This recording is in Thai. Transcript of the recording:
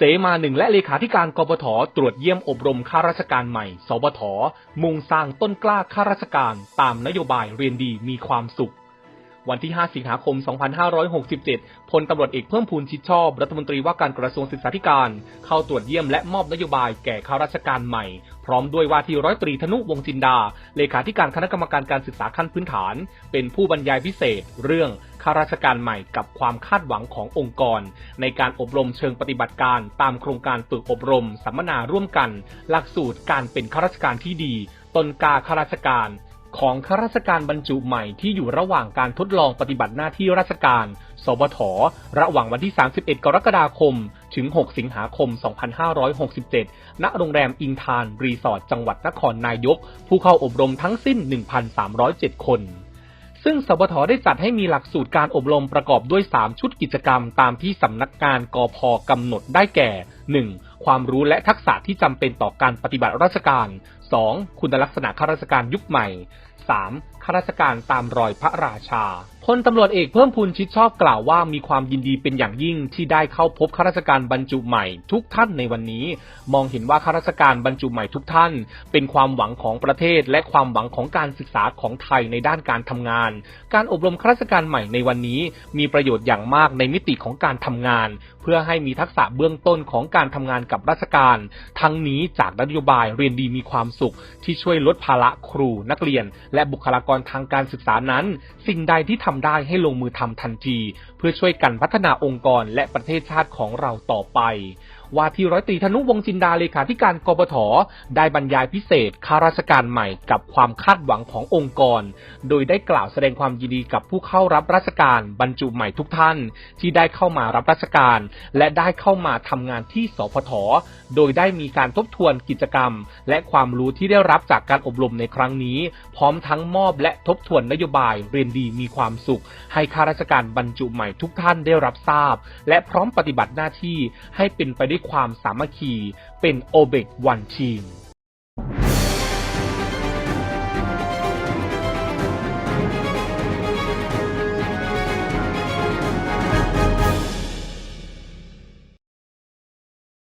เสมาหนึ่งและเลขาธิการกบทตรวจเยี่ยมอบรมข้าราชการใหม่ สบท มุ่งสร้างต้นกล้าข้าราชการตามนโยบายเรียนดีมีความสุข วันที่ 5 สิงหาคม 2567 พลตำรวจเอกเพิ่มพูนชิดชอบ รัฐมนตรีว่าการกระทรวงศึกษาธิการ เข้าตรวจเยี่ยมและมอบนโยบายแก่ข้าราชการใหม่ พร้อมด้วยว่าที่ร้อยตรีธนุวงจินดา เลขาธิการคณะกรรมการการศึกษาขั้นพื้นฐาน เป็นผู้บรรยายพิเศษ เรื่องข้าราชการใหม่กับความคาดหวังขององค์กร ในการอบรมเชิงปฏิบัติการตามโครงการฝึกอบรม สัมมนาร่วมกัน หลักสูตรการเป็นข้าราชการที่ดี ตนกาข้าราชการ ของข้าราชการบรรจุใหม่ที่อยู่ระหว่างการทดลองปฏิบัติหน้าที่ราชการสบถระหว่างวันที่ 31 กรกฎาคม ถึง 6 สิงหาคม 2567 ณ โรงแรมอิงทาน รีสอร์ท จังหวัดนครนายก ผู้เข้าอบรมทั้งสิ้น 1,307 คน ซึ่งสบทได้จัดให้มีหลักสูตรการอบรมประกอบด้วย 3 ชุดกิจกรรม ตามที่สำนักงานกพกำหนดได้แก่ 1. ความรู้และทักษะที่จำเป็นต่อการปฏิบัติราชการ 2. คุณลักษณะข้าราชการยุคใหม่ 3. ข้าราชการตามรอยพระราชาพลตำรวจเอกเพิ่มพูนชิดชอบกล่าวว่ามีความยินดีเป็นอย่างยิ่งที่ได้เข้าพบข้าราชการบรรจุใหม่ทุกท่านในวันนี้ มองเห็นว่าข้าราชการบรรจุใหม่ทุกท่าน เป็นความหวังของประเทศ และความหวังของการศึกษาของไทยในด้านการทำงาน การอบรมข้าราชการใหม่ในวันนี้ มีประโยชน์อย่างมากในมิติของการทำงาน เพื่อให้มีทักษะเบื้องต้นของการทำงานกับราชการ ทั้งนี้จากนโยบายเรียนดีมีความสุขที่ช่วยลดภาระครูนักเรียนและบุคลากรทางการศึกษานั้น สิ่งใดที่ทำได้ให้ลงมือทำทันที เพื่อช่วยกันพัฒนาองค์กรและประเทศชาติของเราต่อไป ว่าที่ร้อยตรีธนุวงจินดาเลขาธิการกบฏได้บรรยายพิเศษข้าราชการใหม่กับความคาดหวังขององค์กร โดยได้กล่าวแสดงความยินดีกับผู้เข้ารับราชการบรรจุใหม่ทุกท่าน ที่ได้เข้ามารับราชการ และได้เข้ามาทำงานที่สพทโดยได้มีการทบทวนกิจกรรม และความรู้ที่ได้รับจากการอบรมในครั้งนี้ พร้อมทั้งมอบและทบทวนนโยบายเรียนดีมีความสุข ให้ข้าราชการบรรจุใหม่ทุกท่านได้รับทราบ และพร้อมปฏิบัติหน้าที่ให้เป็นไปด้วยความสามัคคีเป็นโอเบกวันทีม